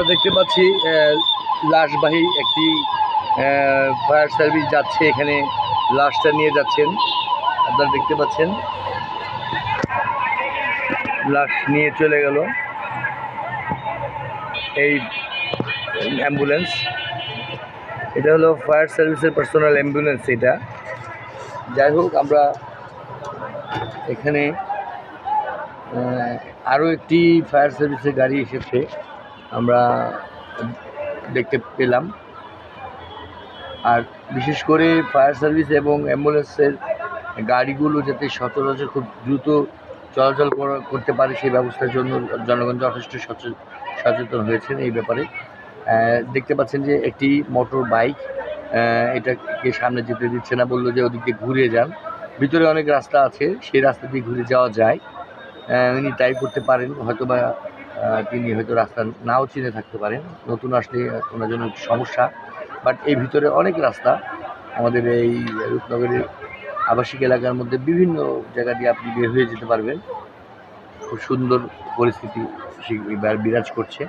আমরা দেখতে পাচ্ছি লাশবাহী একটি ফায়ার সার্ভিস যাচ্ছে এখানে, লাশটা নিয়ে যাচ্ছেন। আপনারা দেখতে পাচ্ছেন, লাশ নিয়ে চলে গেল। এই অ্যাম্বুলেন্স, এটা হলো ফায়ার সার্ভিসের পার্সোনাল অ্যাম্বুলেন্স এটা। যাই হোক, আমরা এখানে আরও একটি ফায়ার সার্ভিসের গাড়ি এসেছে। আমরা দেখতে পেলাম। আর বিশেষ করে ফায়ার সার্ভিস এবং অ্যাম্বুলেন্সের গাড়িগুলো যাতে সচরাচর খুব দ্রুত চলাচল করা- করতে পারে সেই ব্যবস্থার জন্য জনগণ যথেষ্ট সচে- সচেতন হয়েছেন এই ব্যাপারে। দেখতে পাচ্ছেন যে একটি মোটর বাইক এটাকে সামনে যেতে দিচ্ছে না, বলল যে ওদিকে ঘুরে যান। ভিতরে অনেক রাস্তা আছে, সেই রাস্তা দিয়ে ঘুরে যাওয়া যায়। উনি তাই করতে পারেন হয়তো বা তিনি হয়তো রাস্তা নাও চিনে থাকতে পারেন। নতুন আসলে ওনার জন্য সমস্যা। বাট এই ভিতরে অনেক রাস্তা। আমাদের এই রূপনগরের আবাসিক এলাকার মধ্যে বিভিন্ন জায়গা দিয়ে আপনি বের হয়ে যেতে পারবেন। খুব সুন্দর পরিস্থিতি বিরাজ করছে।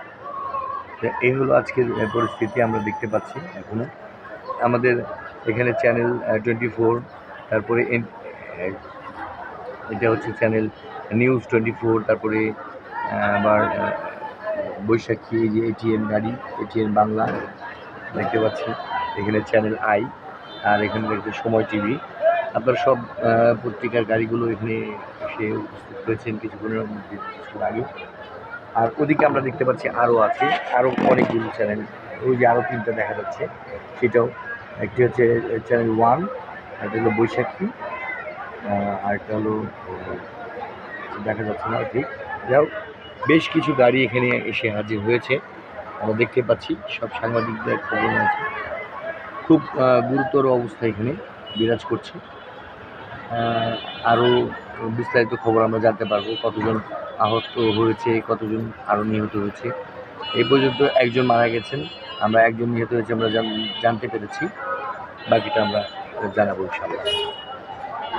এই হলো আজকের পরিস্থিতি আমরা দেখতে পাচ্ছি এখনও আমাদের এখানে চ্যানেল টোয়েন্টি ফোর তারপরে এটা হচ্ছে চ্যানেল নিউজ টোয়েন্টি ফোর তারপরে আবার বৈশাখী যে এটিএম গাড়ি এটিএম বাংলা দেখতে পাচ্ছি। এখানে চ্যানেল আই আর এখানে দেখতে সময় টিভি আপনার সব পত্রিকার গাড়িগুলো এখানে এসে উপস্থিত হয়েছেন কিছুক্ষণের মধ্যে কিছু আগে। আর ওদিকে আমরা দেখতে পাচ্ছি আরও আছে আরও অনেকগুলো চ্যানেল ওই যে আরও তিনটা দেখা যাচ্ছে। সেটাও একটি হচ্ছে চ্যানেল ওয়ান একটা হলো বৈশাখী আরেকটা হলো দেখা যাচ্ছে না ঠিক। যাই হোক, বেশ কিছু গাড়ি এখানে এসে হাজির হয়েছে। আমরা দেখতে পাচ্ছি, সব সাংবাদিকদের প্রবলেম আছে। খুব গুরুতর অবস্থা এখানে বিরাজ করছে। আরও বিস্তারিত খবর আমরা জানতে পারব। কতজন আহত হয়েছে, কতজন আরও নিহত হয়েছে। এই পর্যন্ত একজন মারা গেছেন। আমরা একজন নিহত হয়েছে আমরা জানতে পেরেছি। বাকিটা আমরা জানাব ইনশাল্লাহ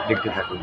দেখতে থাকুন।